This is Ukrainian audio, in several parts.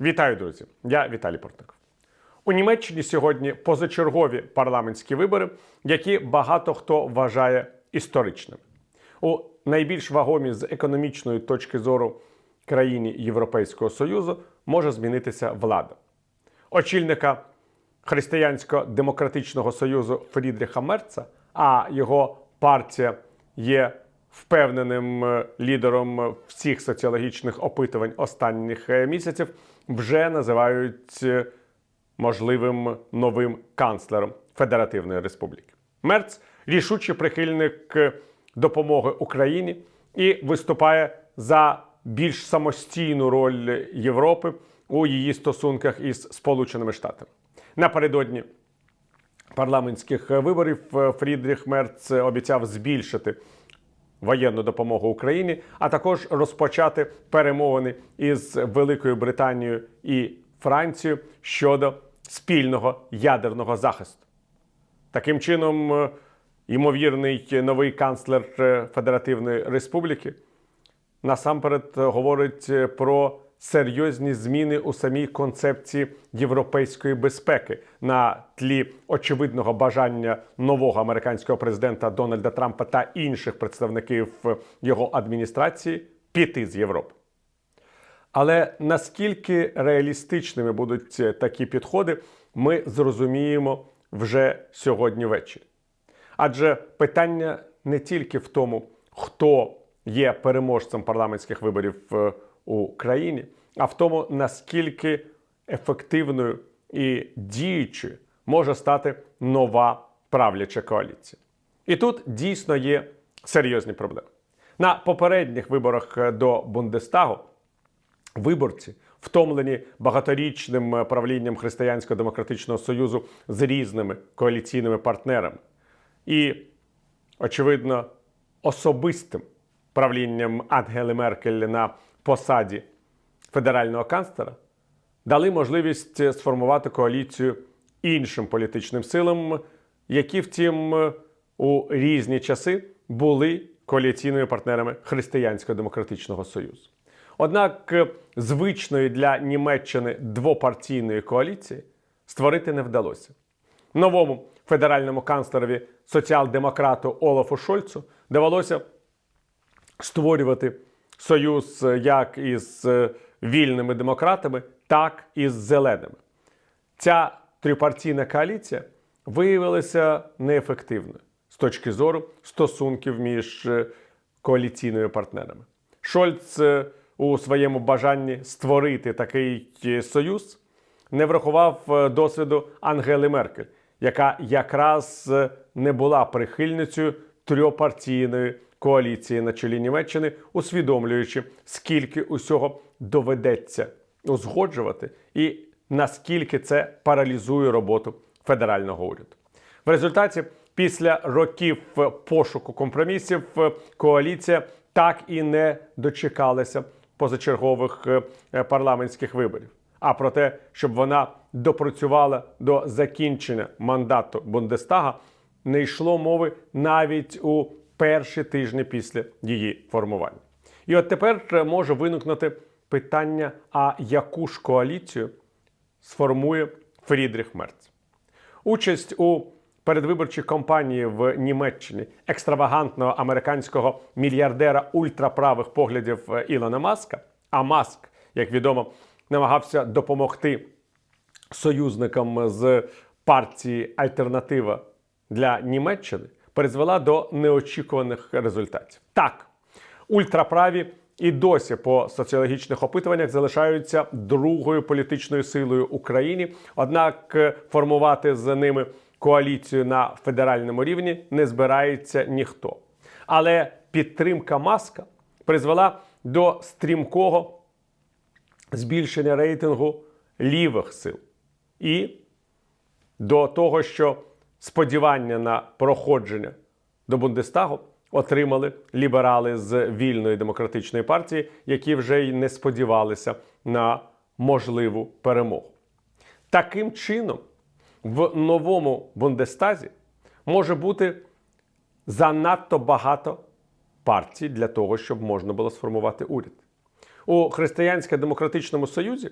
Вітаю, друзі! Я Віталій Портников. У Німеччині сьогодні позачергові парламентські вибори, які багато хто вважає історичними. У найбільш вагомій з економічної точки зору країні Європейського Союзу може змінитися влада. Очільника Християнсько-демократичного союзу Фрідріха Мерца, а його партія є впевненим е, лідером всіх соціологічних опитувань останніх е, місяців, вже називають е, можливим новим канцлером Федеративної Республіки. Мерц рішучий прихильник е, допомоги Україні і виступає за більш самостійну роль Європи у її стосунках із Сполученими Штатами. Напередодні парламентських виборів е, Фрідріх Мерц обіцяв збільшити воєнну допомогу Україні, а також розпочати перемовини із Великою Британією і Францією щодо спільного ядерного захисту. Таким чином, е, ймовірний новий канцлер е, Федеративної Республіки насамперед е, говорить про серйозні зміни у самій концепції європейської безпеки на тлі очевидного бажання нового американського президента Дональда Трампа та інших представників його адміністрації піти з Європи. Але наскільки реалістичними будуть е, такі підходи, ми зрозуміємо вже сьогодні ввечері. Адже питання не тільки в тому, хто є переможцем парламентських виборів е, у країні, а в тому, наскільки ефективною і діючою може стати нова правляча коаліція. І тут дійсно є серйозні проблеми. На попередніх виборах е, до Бундестагу виборці, втомлені багаторічним е, правлінням Християнсько-демократичного союзу з різними коаліційними партнерами і, очевидно, особистим правлінням Ангели Меркель на посаді федерального канцлера, дали можливість е, сформувати коаліцію іншим політичним силам, які, втім, е, у різні часи були коаліційними партнерами Християнсько-демократичного союзу. Однак е, звичної для Німеччини двопартійної коаліції створити не вдалося. Новому федеральному канцлерові соціал-демократу Олафу Шольцу довелося створювати союз е, як із е, вільними демократами, так і з зеленими. Ця трипартійна коаліція виявилася неефективною з точки зору стосунків між е, коаліційними партнерами. Шольц у своєму бажанні створити такий союз не врахував досвіду Ангели Меркель, яка якраз не була прихильницею трьопартійної коаліції на чолі Німеччини, усвідомлюючи, скільки усього доведеться узгоджувати і наскільки це паралізує роботу федерального уряду. В результаті, після років пошуку компромісів, коаліція так і не дочекалася позачергових е, парламентських виборів. А про те, щоб вона допрацювала до закінчення мандату Бундестага, не йшло мови навіть у перші тижні після її формування. І от тепер е, може виникнути питання: а яку ж коаліцію сформує Фрідріх Мерц? Участь у передвиборчій кампанії в Німеччині екстравагантного американського мільярдера ультраправих поглядів е, Ілона Маска. А Маск, як відомо, намагався допомогти союзникам з партії Альтернатива для Німеччини, призвела до неочікуваних результатів. Так, ультраправі і досі по соціологічних опитуваннях залишаються другою політичною силою Україні. Однак е, формувати з ними коаліцію на федеральному рівні не збирається ніхто. Але підтримка маска призвела до стрімкого збільшення рейтингу лівих сил і до того, що сподівання на проходження до Бундестагу отримали ліберали з вільної демократичної партії, які вже й не сподівалися на можливу перемогу. Таким чином, в новому Бундестазі може бути занадто багато партій для того, щоб можна було сформувати уряд. У Християнсько-демократичному союзі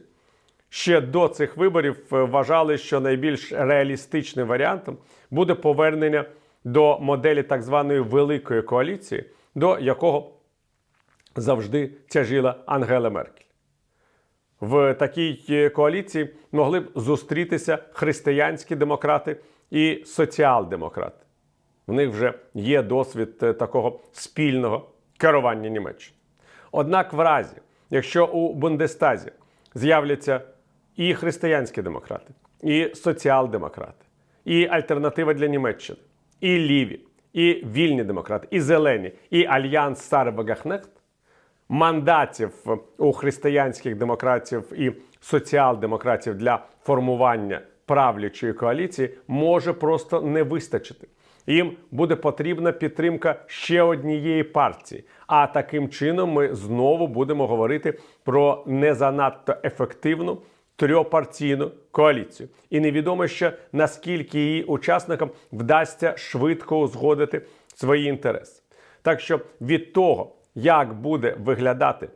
ще до цих виборів е, вважали, що найбільш реалістичним варіантом буде повернення до моделі так званої великої коаліції, до якого завжди тяжіла Ангела Меркель. В такій е, коаліції могли б зустрітися християнські демократи і соціал-демократи. В них вже є досвід е, такого спільного керування Німеччини. Однак, в разі, якщо у Бундестазі з'являться і християнські демократи, і соціал-демократи, і альтернатива для Німеччини, і ліві, і вільні демократи, і зелені, і альянс Сарбагахнехт, мандатів у християнських демократів і соціал-демократів для формування правлячої коаліції може просто не вистачити. Їм буде потрібна підтримка ще однієї партії. А таким чином ми знову будемо говорити про не занадто ефективну трьопартійну коаліцію. І невідомо ще наскільки її учасникам вдасться швидко узгодити свої інтереси. Так що від того, як буде виглядати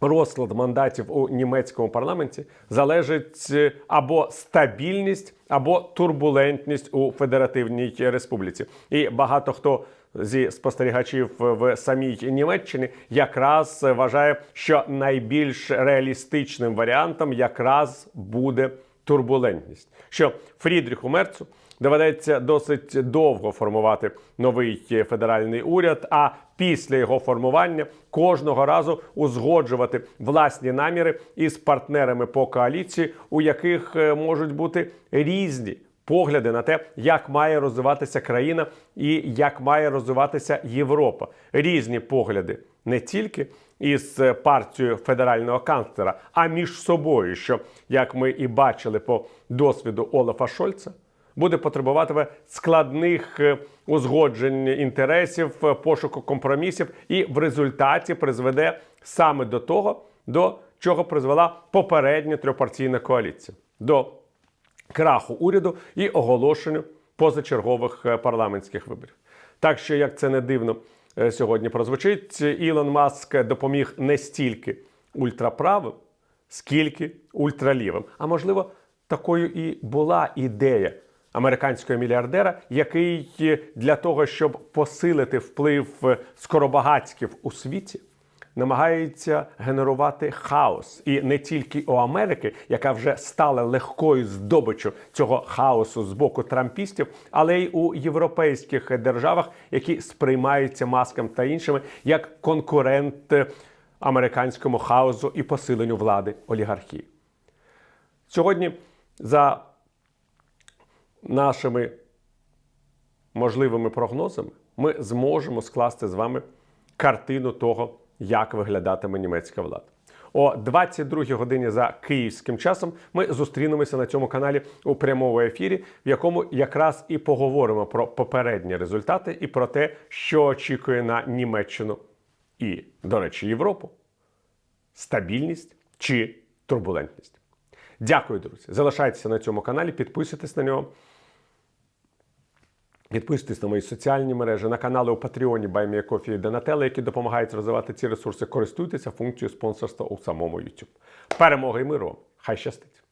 розклад мандатів у німецькому парламенті, залежить е, або стабільність, або турбулентність у Федеративній Республіці. І багато хто зі спостерігачів в самій Німеччині якраз вважає, що найбільш реалістичним варіантом якраз буде турбулентність. Що Фрідріху Мерцу доведеться досить довго формувати новий федеральний уряд. А після його формування кожного разу узгоджувати власні наміри із партнерами по коаліції, у яких е, можуть бути різні. Погляди на те, як має розвиватися країна і як має розвиватися Європа. Різні погляди не тільки із е, партією федерального канцлера, а між собою, що як ми і бачили по досвіду Олафа Шольца, буде потребувати складних е, узгоджень інтересів, е, пошуку компромісів, і в результаті призведе саме до того, до чого призвела попередня трьохпартійна коаліція. до краху уряду і оголошенню позачергових е, парламентських виборів. Так що, як це не дивно сьогодні прозвучить, Ілон Маск допоміг не стільки ультраправим, скільки ультралівим. А можливо, такою і була ідея американського мільярдера, який е, для того, щоб посилити вплив е, скоробагатськів у світі, намагається генерувати хаос і не тільки у Америки, яка вже стала легкою здобиччю цього хаосу з боку трампістів, але й у європейських державах, які сприймаються маскам та іншими як конкурент американському хаосу і посиленню влади олігархії. Сьогодні за нашими можливими прогнозами ми зможемо скласти з вами картину того, як виглядатиме німецька влада. О 22 годині за київським часом ми зустрінемося на цьому каналі у прямому ефірі, в якому якраз і поговоримо про попередні результати і про те, що очікує на Німеччину і, до речі, Європу. Стабільність чи турбулентність. Дякую, друзі. Залишайтеся на цьому каналі, підписуйтесь на нього. Підписуйтесь на мої соціальні мережі, на канали у Патреоні Байміякофі і Донателла, які допомагають розвивати ці ресурси. Користуйтеся функцією спонсорства у самому YouTube. Перемоги і миру! Хай щастить!